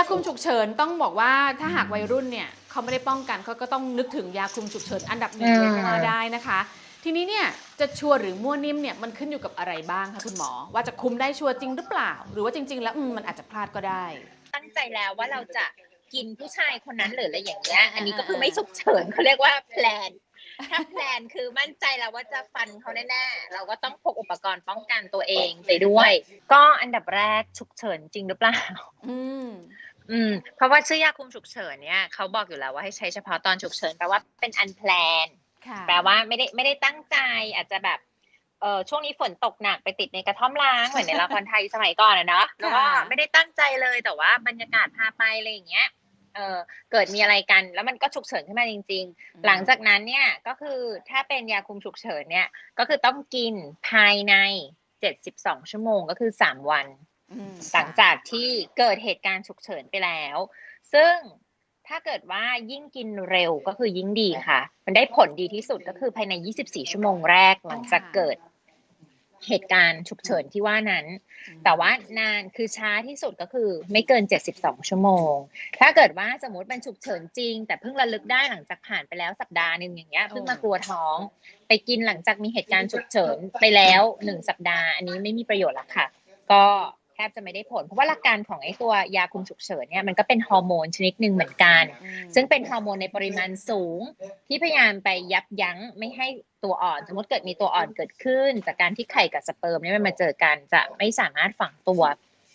าคุมฉุกเฉินต้องบอกว่าถ้าหากวัยรุ่นเนี่ยเขาไม่ได้ป้องกันเขาก็ต้องนึกถึงยาคุมฉุกเฉินอันดับหนึ่งเลยก็ว่าได้นะคะ ทีนี้เนี่ยจะชัวร์หรือมั่วนิ่มเนี่ยมันขึ้นอยู่กับอะไรบ้างคะคุณหมอ ว่าจะคุมได้ชัวร์จริงหรือเปล่า หรือว่าจริง ๆ แล้วมมันอาจจะพลาดก็ได้ ตั้งใจแล้วว่าเราจะกินผู้ชายคนนั้นหรืออะไรอย่างเงี้ยอันนี้ก็คือไม่ฉุกเฉินเขาเรียกว่าแพลนถ้าแพลนคือมั่นใจแล้วว่าจะฟันเขาแน่ๆ เราก็ต้องพกอุปกรณ์ป้องกันตัวเองไปด้วย ก็อันดับแรกฉุกเฉินจริงหรือเปล่า อืม อืมเพราะว่าชื่อยาคุมฉุกเฉินเนี่ยเขาบอกอยู่แล้วว่าให้ใช้เฉพาะตอนฉุกเฉินแปลว่าเป็นอันแพลนค่ะแปลว่าไม่ได้ไม่ได้ตั้งใจอาจจะแบบเออช่วงนี้ฝนตกหนักไปติดในกระท่อมล้างเหมือนในละครไทยสมัยก่อนอะเนาะแล้วก็ไม่ได้ตั้งใจเลยแต่ว่าบรรยากาศพาไปอะไรอย่างเงี้ยเออเกิดมีอะไรกัน แล้วมันก็ฉุกเฉินขึ้นมาจริง ๆ หลังจากนั้นเนี่ยก็คือถ้าเป็นยาคุมฉุกเฉินเนี่ยก็คือต้องกินภายใน72ชั่วโมงก็คือ3วันอืม หลังจากที่เกิดเหตุการณ์ฉุกเฉินไปแล้ว ซึ่งถ้าเกิดว่ายิ่งกินเร็วก็คือยิ่งดีค่ะ มันได้ผลดีที่สุดก็คือภายใน 24 ชั่วโมงแรกหลังจากเกิดเหตุการณ์ฉุกเฉินที่ว่านั้น แต่ว่านานคือช้าที่สุดก็คือไม่เกิน 72 ชั่วโมง ถ้าเกิดว่าสมมติเป็นฉุกเฉินจริง แต่เพิ่งระลึกได้หลังจากผ่านไปแล้วสัปดาห์หนึ่งอย่างเงี้ยเพิ่งมากลัวท้อง ไปกินหลังจากมีเหตุการณ์ฉุกเฉินไปแล้วหนึ่งสัปดาห์ อันนี้ไม่มีประโยชน์ละค่ะ ก็แทบจะไม่ได้ผล เพราะว่าหลักการของไอ้ตัวยาคุมฉุกเฉินเนี่ยมันก็เป็นฮอร์โมนชนิดหนึ่งเหมือนกันอืมซึ่งเป็นฮอร์โมนในปริมาณสูง ที่พยายามไปยับยั้งไม่ให้ตัวอ่อน สมมติเกิดมีตัวอ่อนเกิดขึ้น จากการที่ไข่กับสเปิร์มเนี่ยมันมาเจอกันจะไม่สามารถฝังตัว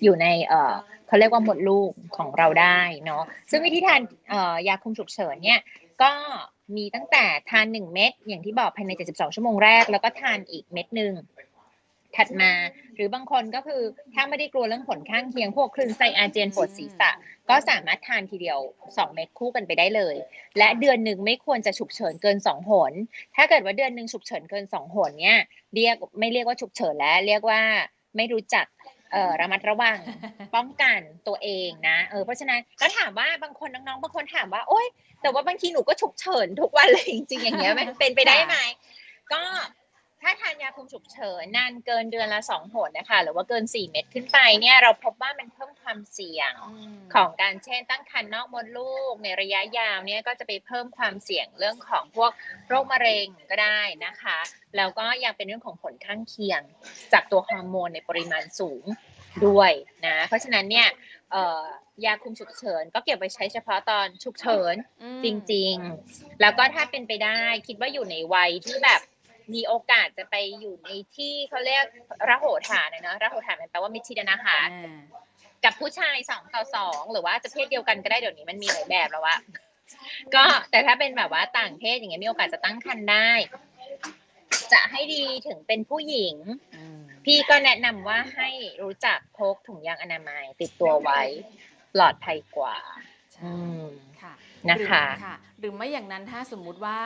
อยู่ในเอ่อเขาเรียกว่าหมดลูกของเราได้เนาะซึ่งวิธีทานเอ่อยาคุมฉุกเฉินเนี่ยก็มีตั้งแต่ทาน 1 เม็ดอย่างที่บอกภายใน 72 ชั่วโมงแรก แล้วก็ทานอีกเม็ดหนึ่ง ถัดมา หรือบางคนก็คือถ้าไม่ได้กลัวเรื่องผลข้างเคียงพวกคลื่นไส้อาเจียนปวดศีรษะ ก็สามารถทานทีเดียว 2 เม็ดคู่กันไปได้เลย และเดือนหนึ่งไม่ควรจะฉุกเฉินเกิน 2 หน ถ้าเกิดว่าเดือนหนึ่งฉุกเฉินเกิน 2 หนเนี่ยเรียกไม่เรียกว่าฉุกเฉินแล้วเรียกว่าไม่รู้จักเอ่อระมัดระวังป้องกันตัวเองนะเออเพราะฉะนั้นก็ถามว่าบางคนน้องๆบางคนถามว่า โอ๊ย แต่ว่าบางทีหนูก็ฉุกเฉินทุกวันเลยจริงๆอย่างเงี้ยมันเป็นไปได้ไหมก็ ถ้าทานยาคุมฉุกเฉินนานเกินเดือนละสองหนนะคะ หรือว่าเกิน4เม็ดขึ้นไปเนี่ยเราพบว่ามันเพิ่มความเสี่ยงมของการเช่น ตั้งครรภ์นอกมดลูกในระยะยาวเนี่ยก็จะไปเพิ่มความเสี่ยงเรื่องของพวกโรคมะเร็งก็ได้นะคะแล้วก็ยังเป็นเรื่องของผลข้างเคียง จากตัวฮอร์โมนในปริมาณสูงด้วยนะเพราะฉะนั้นเนี่ยเอ่อยาคุมฉุกเฉินก็เก็บไว้ใช้เฉพาะตอนฉุกเฉินอืมจริง ๆ แล้วก็ถ้าเป็นไปได้คิดว่าอยู่ในวัยที่แบบ มีโอกาสจะไปอยู่ในที่เขาเรียกระโหฐานนะเนอะระโหฐานมันแปลว่ามิตรชิดนะคะอ่ากับผู้ชายสองต่อสองหรือว่าจะเพศเดียวกันก็ได้เดี๋ยวนี้มันมีหลายแบบแล้วอะก็แต่ถ้าเป็นแบบว่าต่างเพศอย่างเงี้ยมีโอกาสจะตั้งครรภ์ได้ จะให้ดีถึงเป็นผู้หญิงอืมพี่ก็แนะนำว่าให้รู้จักพกถุงยางอนามัย ติดตัวไว้ปลอดภัยกว่าใช่อืมค่ะนะคะหรือค่ะหรือไม่อย่างนั้นถ้าสมมุติว่า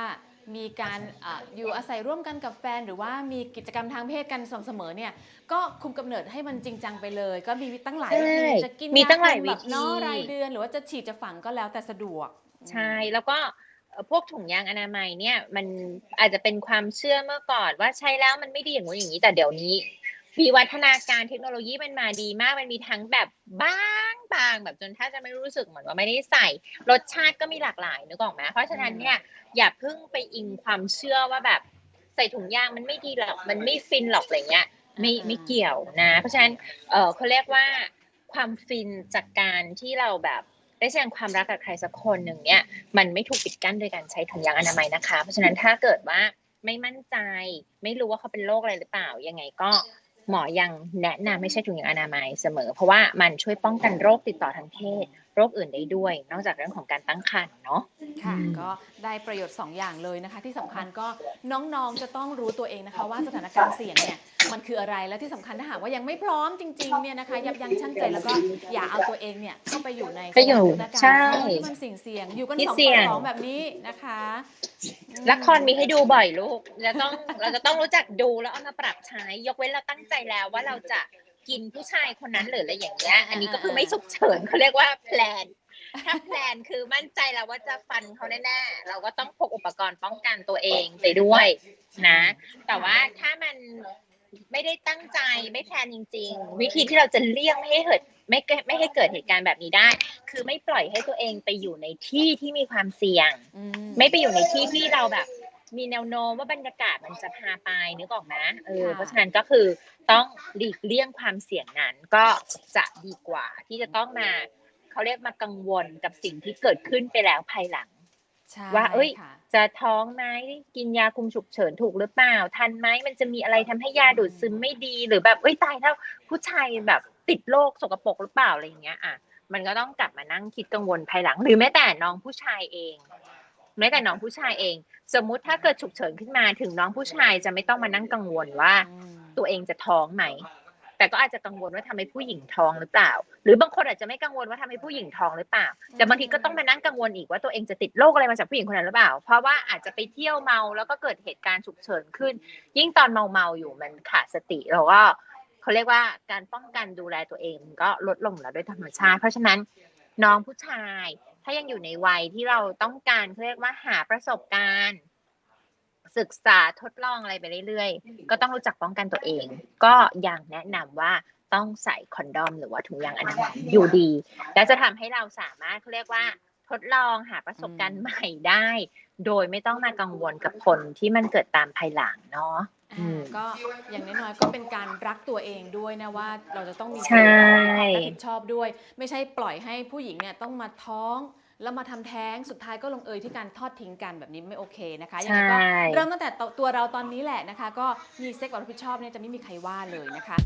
มีการอาอยู่อาศัยร่วมกันกับแฟน หรือว่ามีกิจกรรมทางเพศกันสม่ำเสมอเนี่ยก็คุมกำเนิดให้มันจริงจังไปเลย ก็มีตั้งหลายวิธีใช่จะกินมีตั้งหลายคุแบบวิธีเนาะรายเดือน หรือว่าจะฉีดจะฝังก็แล้วแต่สะดวก ใช่แล้วก็เอ่อพวกถุงยางอนามัยเนี่ย มันอาจจะเป็นความเชื่อเมื่อก่อนว่าใช้แล้วมันไม่ดีอย่างนู้นอย่างนี้แต่เดี๋ยวนี้ วิวัฒนาการเทคโนโลยีมันมาดีมาก มันมีทั้งแบบบางบางแบบจนถ้าจะไม่รู้สึกเหมือนว่าไม่ได้ใส่ รสชาติก็มีหลากหลายนึกออกไหมเพราะฉะนั้นเนี่ยอย่าเพิ่งไปอิงความเชื่อว่าแบบใส่ถุงยางมันไม่ดีหรอก มันไม่ฟินหรอกอะไรเงี้ย ไม่อ่าไม่เกี่ยวนะ เพราะฉะนั้นเออเขาเรียกว่าความฟินจากการที่เราแบบได้แสดงความรักกับใครสักคนหนึ่งเนี่ย มันไม่ถูกปิดกั้นโดยการใช้ถุงยางอนามัยนะคะ เพราะฉะนั้นถ้าเกิดว่าไม่มั่นใจ ไม่รู้ว่าเขาเป็นโรคอะไรหรือเปล่า ยังไงก็ หมอยังแนะนำไม่ใช่ถุงยางอนามัยเสมอ เพราะว่ามันช่วยป้องกันโรคติดต่อทางเพศ โรคอื่นได้ด้วย นอกจากเรื่องของการตั้งครรภ์เนาะค่ะอืมก็ได้ประโยชน์ 2 อย่างเลยนะคะ ที่สำคัญก็น้องๆจะต้องรู้ตัวเองนะคะ ว่าสถานการณ์เสี่ยงเนี่ย มันคืออะไรและที่สำคัญถ้าหากว่ายังไม่พร้อมจริงๆเนี่ยนะคะยับยั้งชั่งใจแล้วก็อย่าเอาตัวเองเนี่ยเข้าไปอยู่ในไปอยู่สถานการณ์ใช่ที่มันสิ่งเสี่ยงอยู่กันที่สองเสี่ต่ยองสองแบบนี้นะคะอืมละครมีให้ดูบ่อยลูกเราต้องเราจะต้องรู้จักดูแล้วเอามาปรับใช้ ยกเว้นเราตั้งใจแล้วว่าเราจะกินผู้ชายคนนั้นหรืออะไรอย่างเงี้ย อันนี้ก็คือไม่ฉุกเฉินเขาเรียกว่าแพลนถ้าแพลนคือมั่นใจแล้วว่าจะฟันเขาแน่ๆ เราก็ต้องพกอุปกรณ์ป้องกันตัวเองไปด้วยนะ แต่ว่าถ้ามัน ไม่ได้ตั้งใจไม่แพลนจริง ๆ วิธีที่เราจะเลี่ยงไม่ให้เกิดไม่เกิดไม่ให้เกิดเหตุการณ์แบบนี้ได้ คือไม่ปล่อยให้ตัวเองไปอยู่ในที่ที่มีความเสี่ยงอืไม่ไปอยู่ในที่ที่เราแบบ มีแนวโน้มว่าบรรยากาศมันจะพาไปนึกออกไหมเออเพราะฉะนั้นก็คือต้องหลีกเลี่ยงความเสี่ยงนั้นก็จะดีกว่าที่จะต้องมาเขาเรียกมากังวลกับสิ่งที่เกิดขึ้นไปแล้วภายหลัง ใช่ว่า เอ้ย ค่ะ จะท้องไหมกินยาคุมฉุกเฉินถูกหรือเปล่า ทันไหมมันจะมีอะไรทำให้ยาดูดซึมไม่ดีหรือแบบเอ้ยตายแล้วผู้ชายแบบติดโรคสกปรกหรือเปล่าอะไรอย่างเงี้ยอะมันก็ต้องกลับมานั่งคิดกังวลภายหลัง หรือแม้แต่น้องผู้ชายเอง แม้แต่น้องผู้ชายเอง สมมุติถ้าเกิดฉุกเฉินขึ้นมาถึงน้องผู้ชายจะไม่ต้องมานั่งกังวลว่า อืมตัวเองจะท้องไหม แต่ก็อาจจะกังวลว่าทำให้ผู้หญิงท้องหรือเปล่า หรือบางคนอาจจะไม่กังวลว่าทำให้ผู้หญิงท้องหรือเปล่า แต่บางทีก็ต้องมานั่งกังวลอีกว่าตัวเองจะติดโรคอะไรมาจากผู้หญิงคนนั้นหรือเปล่า เพราะว่าอาจจะไปเที่ยวเมาแล้วก็เกิดเหตุการณ์ฉุกเฉินขึ้น ยิ่งตอนเมาเมาๆอยู่มันขาดสติเราก็เขาเรียกว่าการป้องกันดูแลตัวเองมันก็ลดลงแล้วด้วยธรรมชาติ เพราะฉะนั้นน้องผู้ชาย ถ้ายังอยู่ในวัยที่เราต้องการเขาเรียกว่าหาประสบการณ์ ศึกษาทดลองอะไรไปเรื่อยๆ ก็ต้องรู้จักป้องกันตัวเอง ก็ยังแนะนำว่าต้องใส่คอนดอมหรือว่าถุงยางอนามัยอยู่ดี และจะทำให้เราสามารถเขาเรียกว่าทดลองหาประสบการณ์ใหม่ได้ โดยไม่ต้องมากังวลกับผลที่มันเกิดตามภายหลังเนาะอือ่ามก็อย่างน้อยๆก็เป็นการรักตัวเองด้วยนะว่าเราจะต้องมีใช่ความรับผิดชอบด้วย ไม่ใช่ปล่อยให้ผู้หญิงเนี่ยต้องมาท้อง แล้วมาทำแท้งสุดท้ายก็ลงเอยที่การทอดทิ้งกันแบบนี้ไม่โอเคนะคะยังไงก็ใช่เริ่มตั้งแต่ตัวเราตอนนี้แหละนะคะ ก็มีเซ็กแบบรับผิดชอบเนี่ยจะไม่มีใครว่าเลยนะคะ